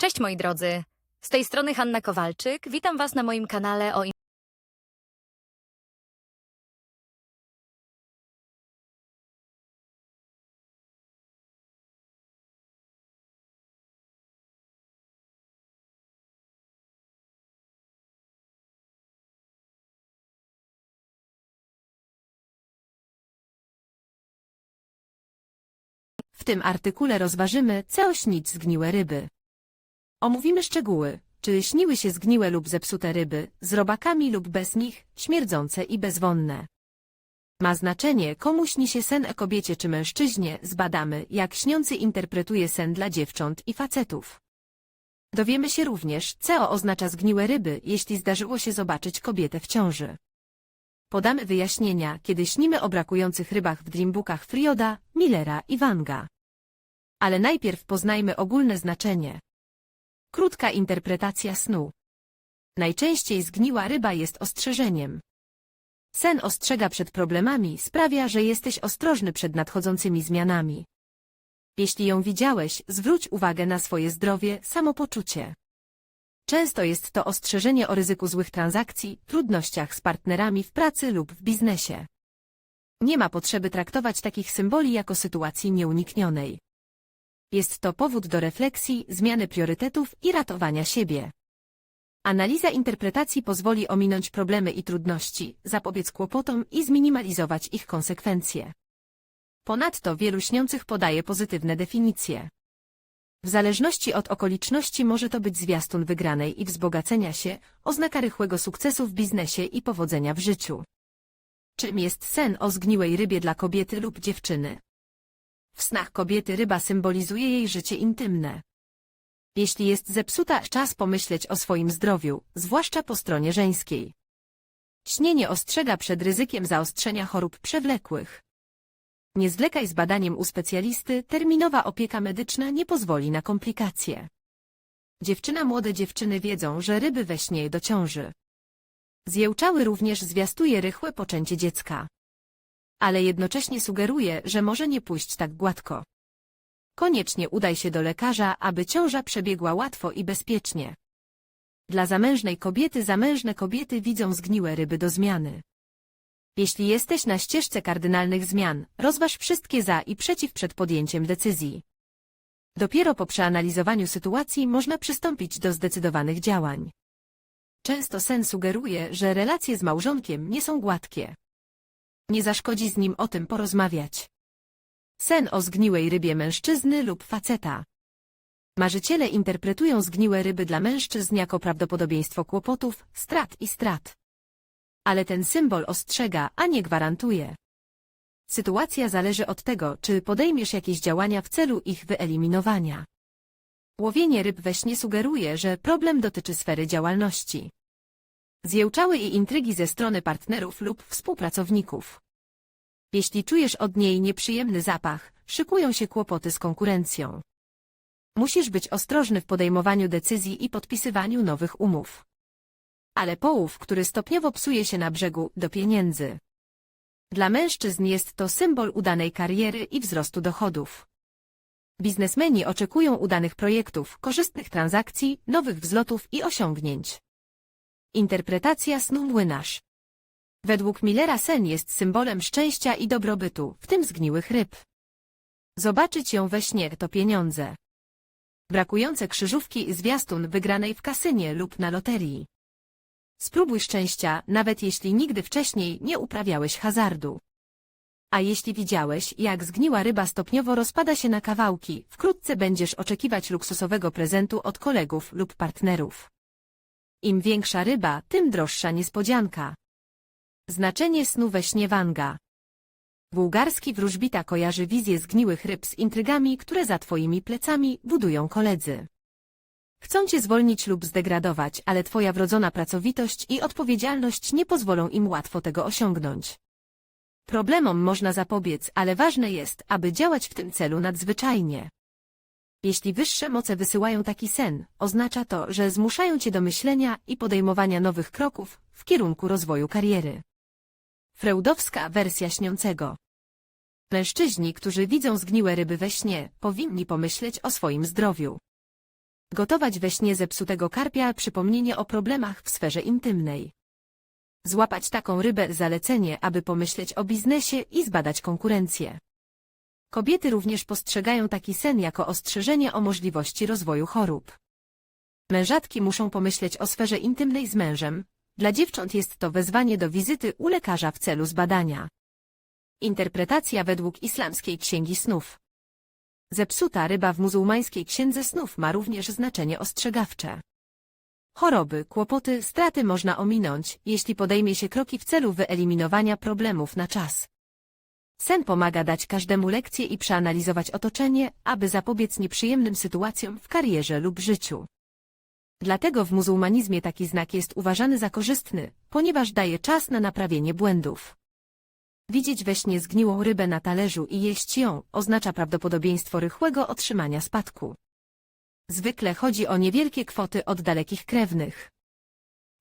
Cześć moi drodzy, z tej strony Hanna Kowalczyk. Witam Was na moim kanale o W tym artykule rozważymy, co śnić zgniłe ryby. Omówimy szczegóły, czy śniły się zgniłe lub zepsute ryby, z robakami lub bez nich, śmierdzące i bezwonne. Ma znaczenie, komu śni się sen o kobiecie czy mężczyźnie, zbadamy, jak śniący interpretuje sen dla dziewcząt i facetów. Dowiemy się również, co oznacza zgniłe ryby, jeśli zdarzyło się zobaczyć kobietę w ciąży. Podamy wyjaśnienia, kiedy śnimy o brakujących rybach w dreambookach Frioda, Millera i Wanga. Ale najpierw poznajmy ogólne znaczenie. Krótka interpretacja snu. Najczęściej zgniła ryba jest ostrzeżeniem. Sen ostrzega przed problemami, sprawia, że jesteś ostrożny przed nadchodzącymi zmianami. Jeśli ją widziałeś, zwróć uwagę na swoje zdrowie, samopoczucie. Często jest to ostrzeżenie o ryzyku złych transakcji, trudnościach z partnerami w pracy lub w biznesie. Nie ma potrzeby traktować takich symboli jako sytuacji nieuniknionej. Jest to powód do refleksji, zmiany priorytetów i ratowania siebie. Analiza interpretacji pozwoli ominąć problemy i trudności, zapobiec kłopotom i zminimalizować ich konsekwencje. Ponadto wielu śniących podaje pozytywne definicje. W zależności od okoliczności może to być zwiastun wygranej i wzbogacenia się, oznaka rychłego sukcesu w biznesie i powodzenia w życiu. Czym jest sen o zgniłej rybie dla kobiety lub dziewczyny? W snach kobiety ryba symbolizuje jej życie intymne. Jeśli jest zepsuta, czas pomyśleć o swoim zdrowiu, zwłaszcza po stronie żeńskiej. Śnienie ostrzega przed ryzykiem zaostrzenia chorób przewlekłych. Nie zwlekaj z badaniem u specjalisty, terminowa opieka medyczna nie pozwoli na komplikacje. Dziewczyna młode dziewczyny wiedzą, że ryby we śnie do ciąży. Zjełczały również zwiastuje rychłe poczęcie dziecka. Ale jednocześnie sugeruje, że może nie pójść tak gładko. Koniecznie udaj się do lekarza, aby ciąża przebiegła łatwo i bezpiecznie. Dla zamężnej kobiety zamężne kobiety widzą zgniłe ryby do zmiany. Jeśli jesteś na ścieżce kardynalnych zmian, rozważ wszystkie za i przeciw przed podjęciem decyzji. Dopiero po przeanalizowaniu sytuacji można przystąpić do zdecydowanych działań. Często sen sugeruje, że relacje z małżonkiem nie są gładkie. Nie zaszkodzi z nim o tym porozmawiać. Sen o zgniłej rybie mężczyzny lub faceta. Marzyciele interpretują zgniłe ryby dla mężczyzn jako prawdopodobieństwo kłopotów, strat i strat. Ale ten symbol ostrzega, a nie gwarantuje. Sytuacja zależy od tego, czy podejmiesz jakieś działania w celu ich wyeliminowania. Łowienie ryb we śnie sugeruje, że problem dotyczy sfery działalności. Zjełczały i intrygi ze strony partnerów lub współpracowników. Jeśli czujesz od niej nieprzyjemny zapach, szykują się kłopoty z konkurencją. Musisz być ostrożny w podejmowaniu decyzji i podpisywaniu nowych umów. Ale połów, który stopniowo psuje się na brzegu, do pieniędzy. Dla mężczyzn jest to symbol udanej kariery i wzrostu dochodów. Biznesmeni oczekują udanych projektów, korzystnych transakcji, nowych wzlotów i osiągnięć. Interpretacja snu młynarz. Według Millera sen jest symbolem szczęścia i dobrobytu, w tym zgniłych ryb. Zobaczyć ją we śnie to pieniądze. Brakujące krzyżówki zwiastun wygranej w kasynie lub na loterii. Spróbuj szczęścia, nawet jeśli nigdy wcześniej nie uprawiałeś hazardu. A jeśli widziałeś, jak zgniła ryba stopniowo rozpada się na kawałki, wkrótce będziesz oczekiwać luksusowego prezentu od kolegów lub partnerów. Im większa ryba, tym droższa niespodzianka. Znaczenie snu we śnie Wanga. Bułgarski wróżbita kojarzy wizję zgniłych ryb z intrygami, które za twoimi plecami budują koledzy. Chcą cię zwolnić lub zdegradować, ale twoja wrodzona pracowitość i odpowiedzialność nie pozwolą im łatwo tego osiągnąć. Problemom można zapobiec, ale ważne jest, aby działać w tym celu nadzwyczajnie. Jeśli wyższe moce wysyłają taki sen, oznacza to, że zmuszają cię do myślenia i podejmowania nowych kroków w kierunku rozwoju kariery. Freudowska wersja śniącego. Mężczyźni, którzy widzą zgniłe ryby we śnie, powinni pomyśleć o swoim zdrowiu. Gotować we śnie zepsutego karpia przypomnienie o problemach w sferze intymnej. Złapać taką rybę zalecenie, aby pomyśleć o biznesie i zbadać konkurencję. Kobiety również postrzegają taki sen jako ostrzeżenie o możliwości rozwoju chorób. Mężatki muszą pomyśleć o sferze intymnej z mężem. Dla dziewcząt jest to wezwanie do wizyty u lekarza w celu zbadania. Interpretacja według islamskiej księgi snów. Zepsuta ryba w muzułmańskiej księdze snów ma również znaczenie ostrzegawcze. Choroby, kłopoty, straty można ominąć, jeśli podejmie się kroki w celu wyeliminowania problemów na czas. Sen pomaga dać każdemu lekcję i przeanalizować otoczenie, aby zapobiec nieprzyjemnym sytuacjom w karierze lub życiu. Dlatego w muzułmanizmie taki znak jest uważany za korzystny, ponieważ daje czas na naprawienie błędów. Widzieć we śnie zgniłą rybę na talerzu i jeść ją oznacza prawdopodobieństwo rychłego otrzymania spadku. Zwykle chodzi o niewielkie kwoty od dalekich krewnych.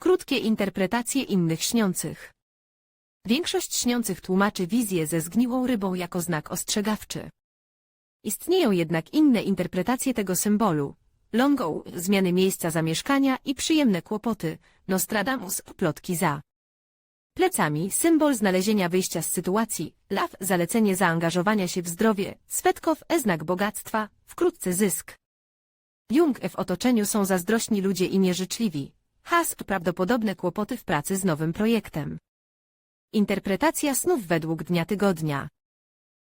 Krótkie interpretacje innych śniących. Większość śniących tłumaczy wizję ze zgniłą rybą jako znak ostrzegawczy. Istnieją jednak inne interpretacje tego symbolu. Longą, zmiany miejsca zamieszkania i przyjemne kłopoty, Nostradamus, plotki za. Plecami symbol znalezienia wyjścia z sytuacji, law zalecenie zaangażowania się w zdrowie, Swetkow e znak bogactwa, wkrótce zysk. Jung w otoczeniu są zazdrośni ludzie i nieżyczliwi. Has prawdopodobne kłopoty w pracy z nowym projektem. Interpretacja snów według dnia tygodnia.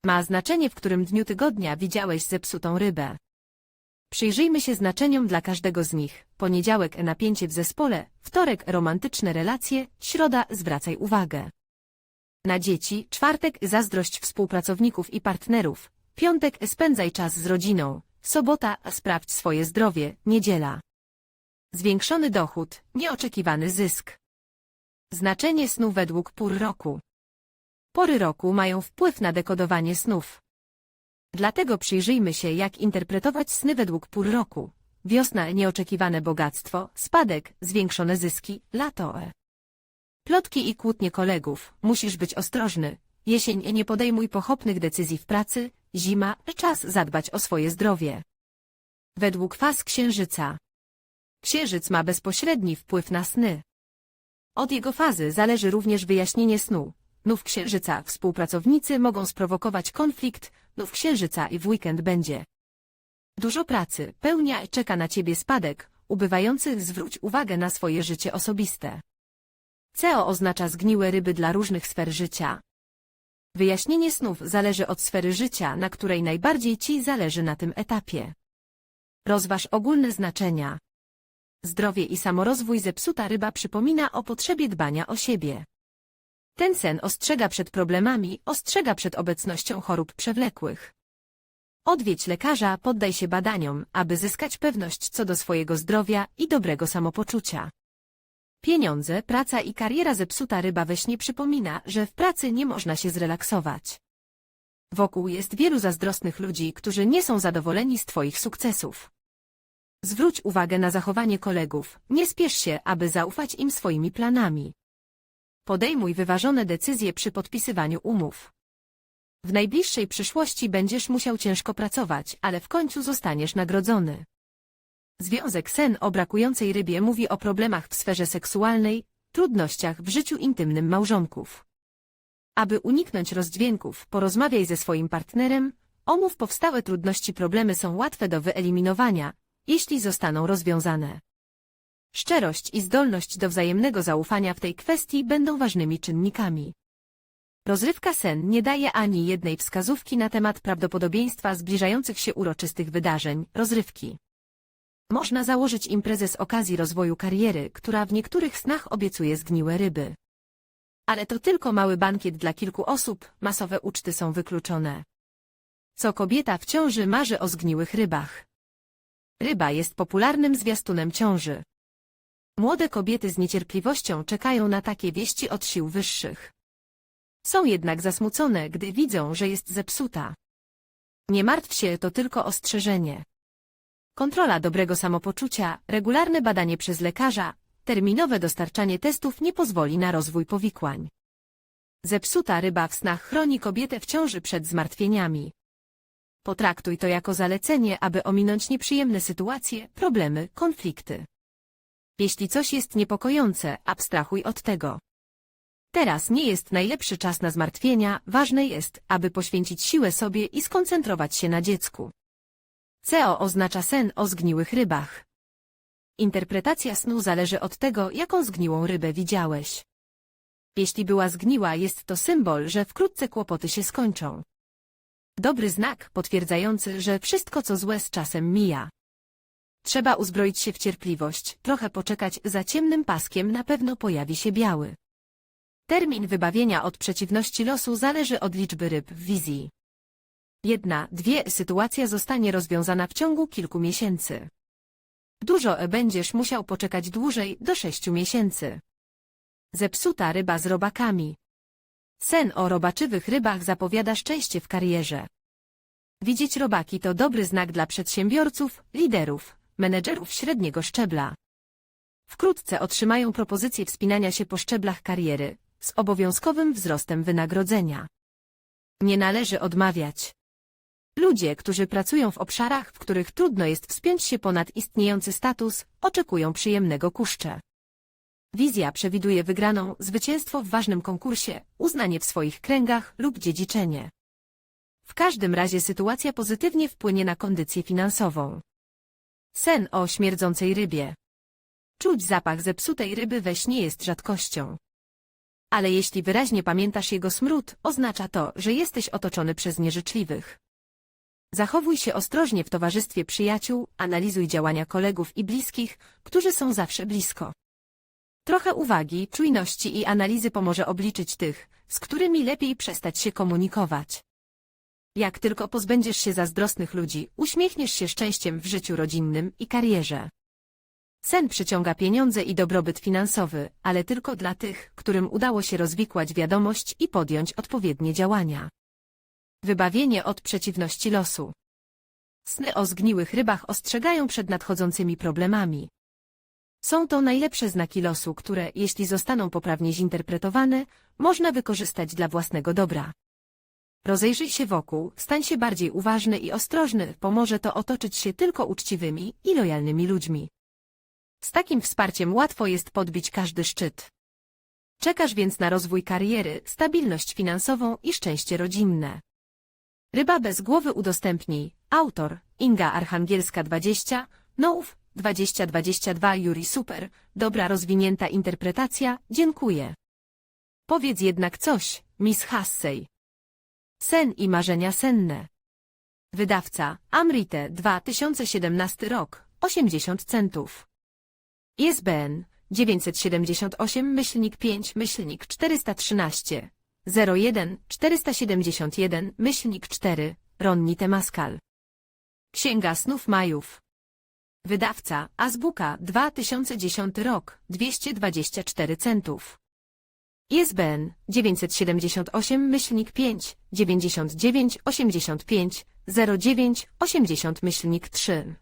Ma znaczenie, w którym dniu tygodnia widziałeś zepsutą rybę. Przyjrzyjmy się znaczeniom dla każdego z nich. Poniedziałek napięcie w zespole, wtorek romantyczne relacje, środa zwracaj uwagę. Na dzieci, czwartek zazdrość współpracowników i partnerów, piątek spędzaj czas z rodziną, sobota sprawdź swoje zdrowie, niedziela. Zwiększony dochód, nieoczekiwany zysk. Znaczenie snu według pór roku. Pory roku mają wpływ na dekodowanie snów. Dlatego przyjrzyjmy się, jak interpretować sny według pór roku. Wiosna nieoczekiwane bogactwo, spadek, zwiększone zyski, lato. Plotki i kłótnie kolegów, musisz być ostrożny. Jesień nie podejmuj pochopnych decyzji w pracy, zima, czas zadbać o swoje zdrowie. Według faz księżyca. Księżyc ma bezpośredni wpływ na sny. Od jego fazy zależy również wyjaśnienie snu. Nów księżyca współpracownicy mogą sprowokować konflikt, nów księżyca i w weekend będzie. Dużo pracy, pełnia czeka na ciebie spadek, ubywający zwróć uwagę na swoje życie osobiste. CEO oznacza zgniłe ryby dla różnych sfer życia. Wyjaśnienie snów zależy od sfery życia, na której najbardziej ci zależy na tym etapie. Rozważ ogólne znaczenia. Zdrowie i samorozwój zepsuta ryba przypomina o potrzebie dbania o siebie. Ten sen ostrzega przed problemami, ostrzega przed obecnością chorób przewlekłych. Odwiedź lekarza, poddaj się badaniom, aby zyskać pewność co do swojego zdrowia i dobrego samopoczucia. Pieniądze, praca i kariera zepsuta ryba we śnie przypomina, że w pracy nie można się zrelaksować. Wokół jest wielu zazdrosnych ludzi, którzy nie są zadowoleni z Twoich sukcesów. Zwróć uwagę na zachowanie kolegów, nie spiesz się, aby zaufać im swoimi planami. Podejmuj wyważone decyzje przy podpisywaniu umów. W najbliższej przyszłości będziesz musiał ciężko pracować, ale w końcu zostaniesz nagrodzony. Związek sen o brakującej rybie mówi o problemach w sferze seksualnej, trudnościach w życiu intymnym małżonków. Aby uniknąć rozdźwięków, porozmawiaj ze swoim partnerem, omów powstałe trudności problemy są łatwe do wyeliminowania, jeśli zostaną rozwiązane. Szczerość i zdolność do wzajemnego zaufania w tej kwestii będą ważnymi czynnikami. Rozrywka sen nie daje ani jednej wskazówki na temat prawdopodobieństwa zbliżających się uroczystych wydarzeń, rozrywki. Można założyć imprezę z okazji rozwoju kariery, która w niektórych snach obiecuje zgniłe ryby. Ale to tylko mały bankiet dla kilku osób, masowe uczty są wykluczone. Co kobieta w ciąży marzy o zgniłych rybach. Ryba jest popularnym zwiastunem ciąży. Młode kobiety z niecierpliwością czekają na takie wieści od sił wyższych. Są jednak zasmucone, gdy widzą, że jest zepsuta. Nie martw się, to tylko ostrzeżenie. Kontrola dobrego samopoczucia, regularne badanie przez lekarza, terminowe dostarczanie testów nie pozwoli na rozwój powikłań. Zepsuta ryba w snach chroni kobietę w ciąży przed zmartwieniami. Potraktuj to jako zalecenie, aby ominąć nieprzyjemne sytuacje, problemy, konflikty. Jeśli coś jest niepokojące, abstrahuj od tego. Teraz nie jest najlepszy czas na zmartwienia, ważne jest, aby poświęcić siłę sobie i skoncentrować się na dziecku. CO oznacza sen o zgniłych rybach. Interpretacja snu zależy od tego, jaką zgniłą rybę widziałeś. Jeśli była zgniła, jest to symbol, że wkrótce kłopoty się skończą. Dobry znak potwierdzający, że wszystko co złe z czasem mija. Trzeba uzbroić się w cierpliwość, trochę poczekać, za ciemnym paskiem na pewno pojawi się biały. Termin wybawienia od przeciwności losu zależy od liczby ryb w wizji. Jedna, dwie sytuacja zostanie rozwiązana w ciągu kilku miesięcy. Dużo e będziesz musiał poczekać dłużej, do sześciu miesięcy. Zepsuta ryba z robakami. Sen o robaczywych rybach zapowiada szczęście w karierze. Widzieć robaki to dobry znak dla przedsiębiorców, liderów, menedżerów średniego szczebla. Wkrótce otrzymają propozycję wspinania się po szczeblach kariery, z obowiązkowym wzrostem wynagrodzenia. Nie należy odmawiać. Ludzie, którzy pracują w obszarach, w których trudno jest wspiąć się ponad istniejący status, oczekują przyjemnego kuszcze. Wizja przewiduje wygraną, zwycięstwo w ważnym konkursie, uznanie w swoich kręgach lub dziedziczenie. W każdym razie sytuacja pozytywnie wpłynie na kondycję finansową. Sen o śmierdzącej rybie. Czuć zapach zepsutej ryby we śnie jest rzadkością. Ale jeśli wyraźnie pamiętasz jego smród, oznacza to, że jesteś otoczony przez nieżyczliwych. Zachowuj się ostrożnie w towarzystwie przyjaciół, analizuj działania kolegów i bliskich, którzy są zawsze blisko. Trochę uwagi, czujności i analizy pomoże obliczyć tych, z którymi lepiej przestać się komunikować. Jak tylko pozbędziesz się zazdrosnych ludzi, uśmiechniesz się szczęściem w życiu rodzinnym i karierze. Sen przyciąga pieniądze i dobrobyt finansowy, ale tylko dla tych, którym udało się rozwikłać wiadomość i podjąć odpowiednie działania. Wybawienie od przeciwności losu. Sny o zgniłych rybach ostrzegają przed nadchodzącymi problemami. Są to najlepsze znaki losu, które, jeśli zostaną poprawnie zinterpretowane, można wykorzystać dla własnego dobra. Rozejrzyj się wokół, stań się bardziej uważny i ostrożny, pomoże to otoczyć się tylko uczciwymi i lojalnymi ludźmi. Z takim wsparciem łatwo jest podbić każdy szczyt. Czekasz więc na rozwój kariery, stabilność finansową i szczęście rodzinne. Ryba bez głowy udostępnij. Autor Inga Archangielska 20, Noów 2022 Juri Super, dobra rozwinięta interpretacja, dziękuję. Powiedz jednak coś, Miss Hassey. Sen i marzenia senne. Wydawca Amrite 2017 rok 80 centów. ISBN 978 myślnik 5 myślnik 413 01 471 myślnik 4 Ronni Temaskal. Księga snów Majów. Wydawca Azbuka 2010 rok 224 centów. ISBN 978 myślnik 5 99 85 09 80 myślnik 3